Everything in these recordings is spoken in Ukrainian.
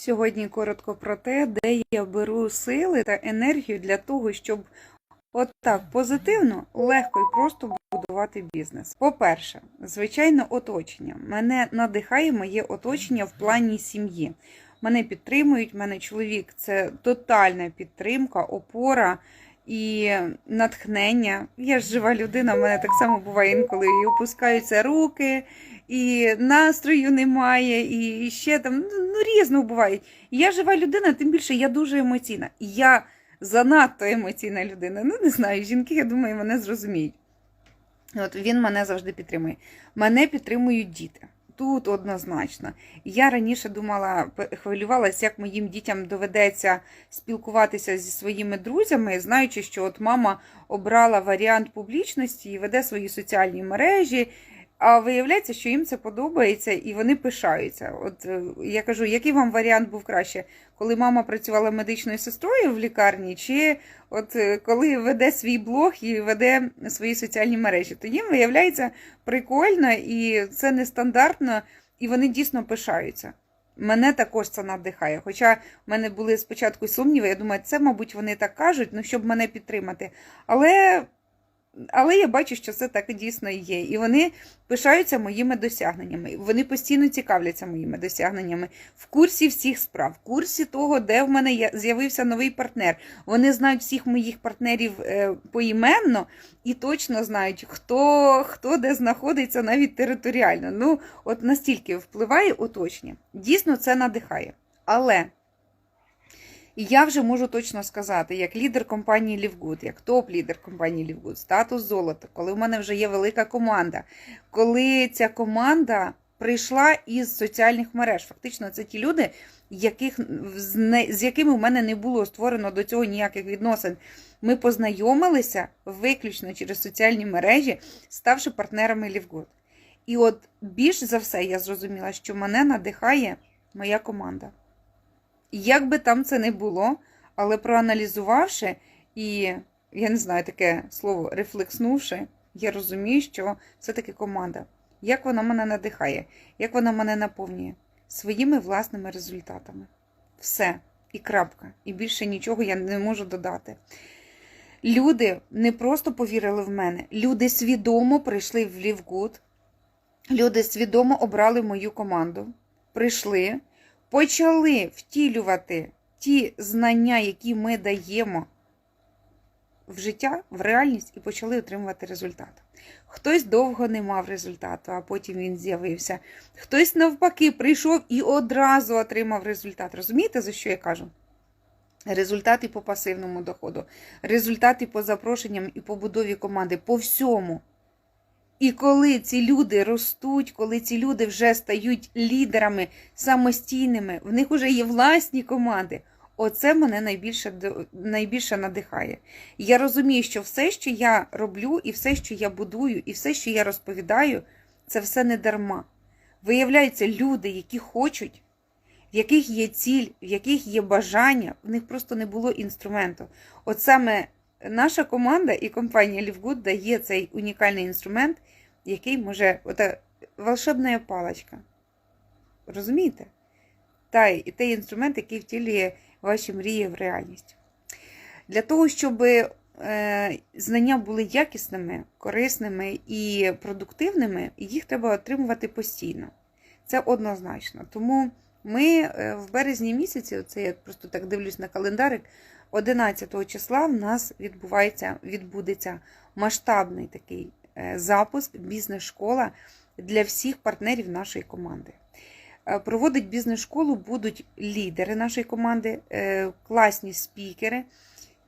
Сьогодні коротко про те, де я беру сили та енергію для того, щоб отак позитивно, легко і просто будувати бізнес. По-перше, звичайно, оточення. Мене надихає моє оточення в плані сім'ї. Мене підтримують, мене чоловік це тотальна підтримка, опора і натхнення. Я ж жива людина, в мене так само буває інколи і опускаються руки, і настрою немає, і ще там ну, ну різно буває. Я жива людина, тим більше я дуже емоційна. Я занадто емоційна людина. Ну, не знаю, жінки, я думаю, мене зрозуміють. От він мене завжди підтримує. Мене підтримують діти. Тут однозначно. Я раніше думала, хвилювалася, як моїм дітям доведеться спілкуватися зі своїми друзями, знаючи, що от мама обрала варіант публічності і веде свої соціальні мережі. А виявляється, що їм це подобається і вони пишаються. От е, я кажу, який вам варіант був краще, коли мама працювала медичною сестрою в лікарні, чи от е, коли веде свій блог і веде свої соціальні мережі, то їм виявляється прикольно і це нестандартно, і вони дійсно пишаються. Мене також це надихає. Хоча в мене були спочатку сумніви, я думаю, це, мабуть, вони так кажуть, ну щоб мене підтримати. Але, але я бачу, що це так і дійсно є. І вони пишаються моїми досягненнями. Вони постійно цікавляться моїми досягненнями в курсі всіх справ, в курсі того, де в мене з'явився новий партнер. Вони знають всіх моїх партнерів е, поіменно і точно знають, хто, хто де знаходиться навіть територіально. Ну, от настільки впливає оточення. Дійсно, це надихає. Але я вже можу точно сказати, як лідер компанії Livegood, як топ-лідер компанії Livegood, статус золота, коли в мене вже є велика команда, коли ця команда прийшла із соціальних мереж. Фактично, це ті люди, яких, з якими в мене не було створено до цього ніяких відносин. Ми познайомилися виключно через соціальні мережі, ставши партнерами Livegood. І от більш за все я зрозуміла, що мене надихає моя команда. Як би там це не було, але проаналізувавши і, я не знаю таке слово, рефлекснувши, я розумію, що все-таки команда. Як вона мене надихає, як вона мене наповнює своїми власними результатами. Все. І крапка. І більше нічого я не можу додати. Люди не просто повірили в мене, люди свідомо прийшли в Лівгуд, люди свідомо обрали мою команду, прийшли, почали втілювати ті знання, які ми даємо в життя, в реальність, і почали отримувати результат. Хтось довго не мав результату, а потім він з'явився. Хтось навпаки прийшов і одразу отримав результат. Розумієте, за що я кажу? Результати по пасивному доходу, результати по запрошенням і побудові команди, по всьому. І коли ці люди ростуть, коли ці люди вже стають лідерами самостійними, в них вже є власні команди. Оце мене найбільше найбільше надихає. Я розумію, що все, що я роблю, і все, що я будую, і все, що я розповідаю, це все не дарма. Виявляються, люди, які хочуть, в яких є ціль, в яких є бажання, в них просто не було інструменту. От саме наша команда і компанія Livegood дає цей унікальний інструмент, який може, ота волшебна паличка. Розумієте? Та, і той інструмент, який втілює ваші мрії в реальність. Для того, щоб е, знання були якісними, корисними і продуктивними, їх треба отримувати постійно. Це однозначно. Тому ми е, в березні місяці, оце я просто так дивлюсь на календарик, 11 числа в нас відбувається, відбудеться масштабний такий е, запуск, бізнес-школа для всіх партнерів нашої команди. Е, Проводить бізнес-школу будуть лідери нашої команди, е, класні спікери.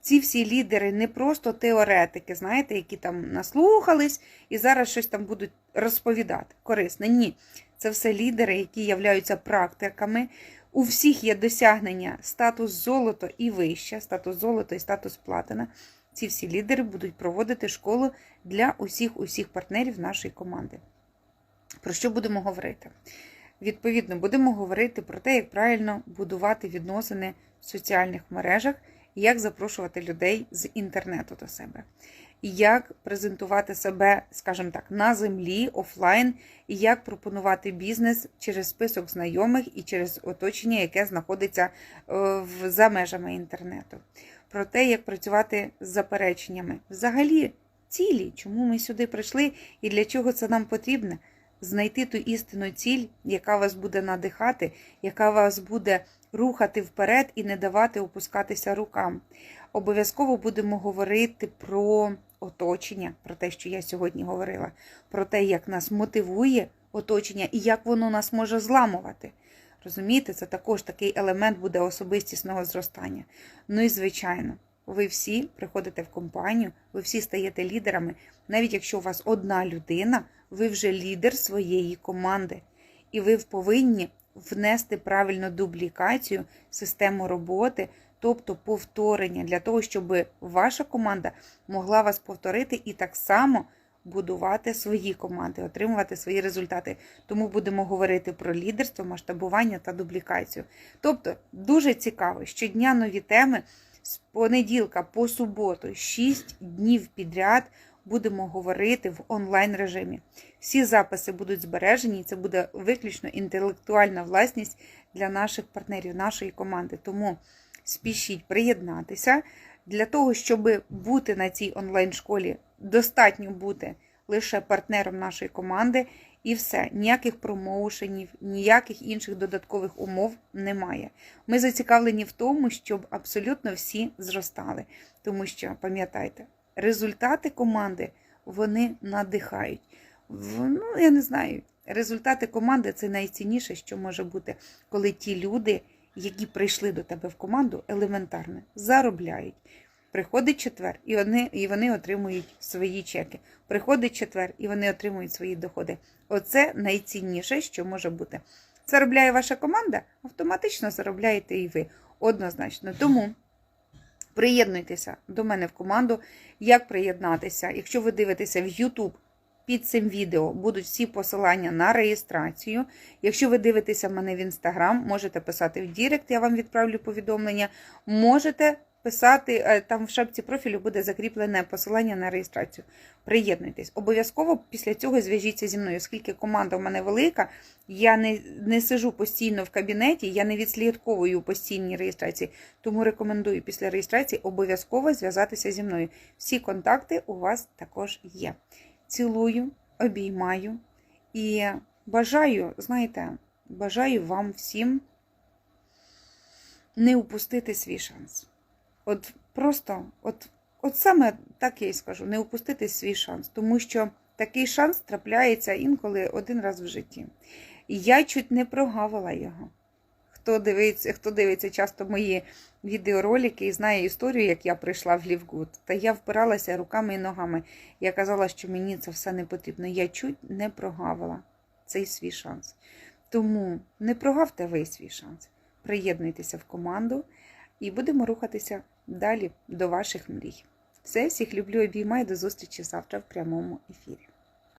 Ці всі лідери не просто теоретики, знаєте, які там наслухались і зараз щось там будуть розповідати. Корисне. Ні. Це все лідери, які являються практиками. У всіх є досягнення статус золото і вище, статус золото і статус платина. Ці всі лідери будуть проводити школу для усіх усіх партнерів нашої команди. Про що будемо говорити? Відповідно, будемо говорити про те, як правильно будувати відносини в соціальних мережах і як запрошувати людей з інтернету до себе. Як презентувати себе, скажімо так, на землі, офлайн, і як пропонувати бізнес через список знайомих і через оточення, яке знаходиться е, за межами інтернету. Про те, як працювати з запереченнями. Взагалі, цілі, чому ми сюди прийшли і для чого це нам потрібно. Знайти ту істинну ціль, яка вас буде надихати, яка вас буде рухати вперед і не давати опускатися рукам. Обов'язково будемо говорити про оточення, про те, що я сьогодні говорила, про те, як нас мотивує оточення і як воно нас може зламувати. Розумієте, це також такий елемент буде особистісного зростання. Ну і звичайно, ви всі приходите в компанію, ви всі стаєте лідерами. Навіть якщо у вас одна людина, ви вже лідер своєї команди, і ви повинні внести правильну дублікацію, систему роботи, тобто повторення, для того, щоб ваша команда могла вас повторити і так само будувати свої команди, отримувати свої результати. Тому будемо говорити про лідерство, масштабування та дублікацію. Тобто дуже цікаво, щодня нові теми з понеділка по суботу, 6 днів підряд. Будемо говорити в онлайн режимі. Всі записи будуть збережені, і це буде виключно інтелектуальна власність для наших партнерів, нашої команди. Тому спішіть приєднатися. Для того, щоб бути на цій онлайн-школі, достатньо бути лише партнером нашої команди, і все. Ніяких промоушенів, ніяких інших додаткових умов немає. Ми зацікавлені в тому, щоб абсолютно всі зростали. Тому що, пам'ятайте, результати команди вони надихають. Ну, я не знаю. Результати команди це найцінніше, що може бути, коли ті люди, які прийшли до тебе в команду, елементарно заробляють. Приходить четвер, і вони, і вони отримують свої чеки. Приходить четвер, і вони отримують свої доходи. Оце найцінніше, що може бути. Заробляє ваша команда, автоматично заробляєте і ви. Однозначно. Тому приєднуйтеся до мене в команду. Як приєднатися? Якщо ви дивитеся в YouTube, під цим відео будуть всі посилання на реєстрацію. Якщо ви дивитеся мене в Instagram, можете писати в Дірект, я вам відправлю повідомлення. Можете писати, е, там в шапці профілю буде закріплене посилання на реєстрацію. Приєднуйтесь. Обов'язково після цього зв'яжіться зі мною, оскільки команда в мене велика, я не, не сижу постійно в кабінеті, я не відслідковую постійні реєстрації. Тому рекомендую після реєстрації обов'язково зв'язатися зі мною. Всі контакти у вас також є. Цілую, обіймаю і бажаю, знаєте, бажаю вам всім не упустити свій шанс. От просто, от, от саме так я і скажу, не упустити свій шанс, тому що такий шанс трапляється інколи один раз в житті. І я чуть не прогавила його. Хто дивиться, хто дивиться часто мої відеоролики і знає історію, як я прийшла в Лівгуд, та я впиралася руками і ногами. Я казала, що мені це все не потрібно. Я чуть не прогавила цей свій шанс. Тому не прогавте ви свій шанс. Приєднуйтеся в команду і будемо рухатися далі до ваших мрій. Все, всіх люблю, обіймаю. До зустрічі завтра в прямому ефірі.